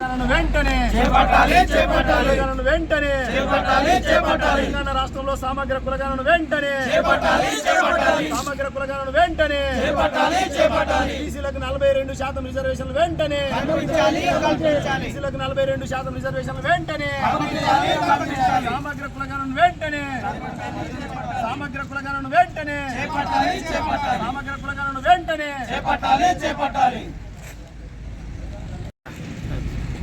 తెలంగాణను వెంటనే చేపట్టాలి చేపట్టాలి. తెలంగాణను వెంటనే చేపట్టాలి చేపట్టాలి. తెలంగాణ రాష్ట్రంలో సమగ్ర కులగాలను వెంటనే చేపట్టాలి చేపట్టాలి. సమగ్ర కులగాలను వెంటనే చేపట్టాలి చేపట్టాలి. బీసీలకు నలభై రెండు శాతం రిజర్వేషన్లు వెంటనే బీసీలకు నలభై రెండు శాతం రిజర్వేషన్లు వెంటనే సమగ్ర కులగాలను వెంటనే సమగ్ర కులగాలను వెంటనే సమగ్ర కులగాలను వెంటనే చేపట్టాలి చేపట్టాలి.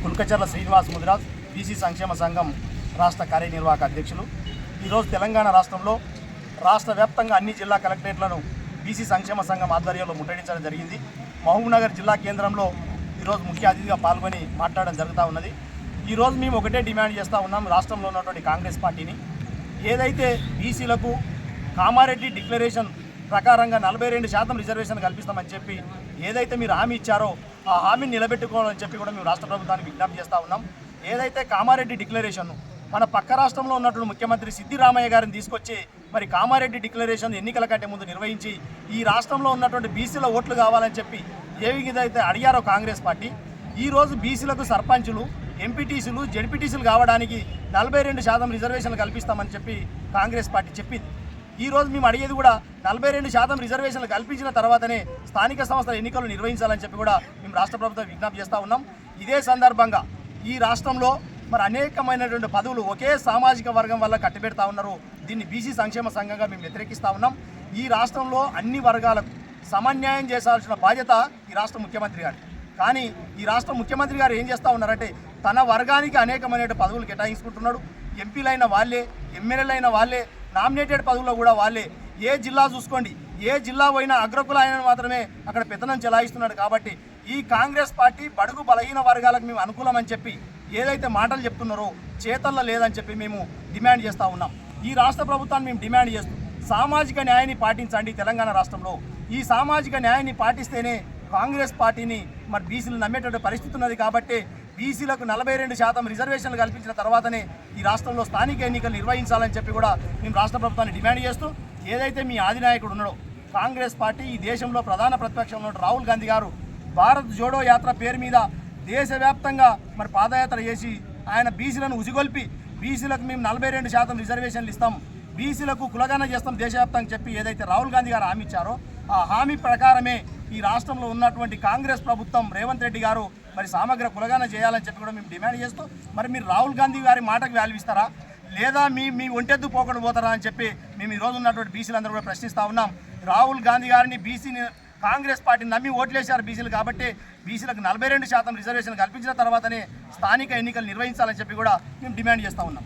కుల్కచర్ల శ్రీనివాస్ ముదిరాజ్ బీసీ సంక్షేమ సంఘం రాష్ట్ర కార్యనిర్వాహక అధ్యక్షులు. ఈరోజు తెలంగాణ రాష్ట్రంలో రాష్ట్ర వ్యాప్తంగా అన్ని జిల్లా కలెక్టరేట్లను బీసీ సంక్షేమ సంఘం ఆధ్వర్యంలో ముట్టడించడం జరిగింది. మహబూబ్నగర్ జిల్లా కేంద్రంలో ఈరోజు ముఖ్య అతిథిగా పాల్గొని మాట్లాడడం జరుగుతూ ఉన్నది. ఈరోజు మేము ఒకటే డిమాండ్ చేస్తూ ఉన్నాం రాష్ట్రంలో ఉన్నటువంటి కాంగ్రెస్ పార్టీని. ఏదైతే బీసీలకు కామారెడ్డి డిక్లరేషన్ ప్రకారంగా నలభై రెండు శాతం రిజర్వేషన్ కల్పిస్తామని చెప్పి ఏదైతే మీరు హామీ ఇచ్చారో ఆ హామీని నిలబెట్టుకోవాలని చెప్పి కూడా మేము రాష్ట్ర ప్రభుత్వానికి విజ్ఞప్తి చేస్తూ ఉన్నాం. ఏదైతే కామారెడ్డి డిక్లరేషన్ మన పక్క రాష్ట్రంలో ఉన్నటువంటి ముఖ్యమంత్రి సిద్దిరామయ్య గారిని తీసుకొచ్చి మరి కామారెడ్డి డిక్లరేషన్ ఎన్నికల కంటే ముందు నిర్వహించి ఈ రాష్ట్రంలో ఉన్నటువంటి బీసీల ఓట్లు కావాలని చెప్పి ఏ విధంగా అడిగారో కాంగ్రెస్ పార్టీ ఈరోజు బీసీలకు సర్పంచులు ఎంపీటీసీలు జడ్పీటీసీలు కావడానికి నలభై రెండు శాతం రిజర్వేషన్లు కల్పిస్తామని చెప్పి కాంగ్రెస్ పార్టీ చెప్పింది. ఈరోజు మేము అడిగేది కూడా నలభై రెండు శాతం రిజర్వేషన్లు కల్పించిన తర్వాతనే స్థానిక సంస్థల ఎన్నికలు నిర్వహించాలని చెప్పి కూడా మేము రాష్ట్ర ప్రభుత్వం విజ్ఞప్తి చేస్తూ ఉన్నాం. ఇదే సందర్భంగా ఈ రాష్ట్రంలో మరి అనేకమైనటువంటి పదవులు ఒకే సామాజిక వర్గం వల్ల కట్టిపెడతా ఉన్నారు. దీన్ని బీసీ సంక్షేమ సంఘంగా మేము వ్యతిరేకిస్తూ ఉన్నాం. ఈ రాష్ట్రంలో అన్ని వర్గాలకు సమన్యాయం చేసాల్సిన బాధ్యత ఈ రాష్ట్ర ముఖ్యమంత్రి గారు. కానీ ఈ రాష్ట్ర ముఖ్యమంత్రి గారు ఏం చేస్తూ ఉన్నారంటే తన వర్గానికి అనేకమైన పదవులు కేటాయించుకుంటున్నాడు. ఎంపీలైన వాళ్ళే ఎమ్మెల్యేలైన వాళ్ళే నామినేటెడ్ పదవుల్లో కూడా వాళ్ళే ఏ జిల్లా చూసుకోండి ఏ జిల్లా పోయినా అగ్రకుల మాత్రమే అక్కడ పెత్తనం చెలాయిస్తున్నాడు కాబట్టి ఈ కాంగ్రెస్ పార్టీ బడుగు బలహీన వర్గాలకు మేము అనుకూలమని చెప్పి ఏదైతే మాటలు చెప్తున్నారో చేతల్లో లేదని చెప్పి మేము డిమాండ్ చేస్తూ ఉన్నాం. ఈ రాష్ట్ర ప్రభుత్వాన్ని మేము డిమాండ్ చేస్తూ సామాజిక న్యాయాన్ని పాటించండి తెలంగాణ రాష్ట్రంలో. ఈ సామాజిక న్యాయాన్ని పాటిస్తేనే కాంగ్రెస్ పార్టీని మరి బీసీలు నమ్మేటువంటి పరిస్థితి ఉన్నది కాబట్టి బీసీలకు నలభై రెండు శాతం రిజర్వేషన్లు కల్పించిన తర్వాతనే ఈ రాష్ట్రంలో స్థానిక ఎన్నికలు నిర్వహించాలని చెప్పి కూడా మేము రాష్ట్ర ప్రభుత్వాన్ని డిమాండ్ చేస్తూ ఏదైతే మీ ఆదినాయకుడు ఉన్నాడో కాంగ్రెస్ పార్టీ ఈ దేశంలో ప్రధాన ప్రతిపక్షంలో ఉన్నాడు రాహుల్ గాంధీ గారు. భారత్ జోడో యాత్ర పేరు మీద దేశవ్యాప్తంగా మరి పాదయాత్ర చేసి ఆయన బీసీలను ఉసిగొల్పి బీసీలకు మేము నలభై రెండు శాతం రిజర్వేషన్లు ఇస్తాం. బీసీలకు కులగాన చేస్తాం దేశవ్యాప్తంగా చెప్పి ఏదైతే రాహుల్ గాంధీ గారు హామీ ఇచ్చారో ఆ హామీ ప్రకారమే ఈ రాష్ట్రంలో ఉన్నటువంటి కాంగ్రెస్ ప్రభుత్వం రేవంత్ రెడ్డి గారు మరి సమగ్ర కులగాన చేయాలని చెప్పి కూడా మేము డిమాండ్ చేస్తూ మరి మీరు రాహుల్ గాంధీ గారి మాటకు వాల్యూ ఇస్తారా? లేదా మీ మీ ఒంటెద్దు పోకుండా పోతారా అని చెప్పి మేము ఈరోజు ఉన్నటువంటి బీసీలందరూ కూడా ప్రశ్నిస్తూ ఉన్నాం. రాహుల్ గాంధీ గారిని బీసీని కాంగ్రెస్ పార్టీని నమ్మి ఓట్లేశారు బీసీలు కాబట్టి బీసీలకు నలభై రెండు శాతం రిజర్వేషన్ కల్పించిన తర్వాతనే స్థానిక ఎన్నికలు నిర్వహించాలని చెప్పి కూడా మేము డిమాండ్ చేస్తూ ఉన్నాం.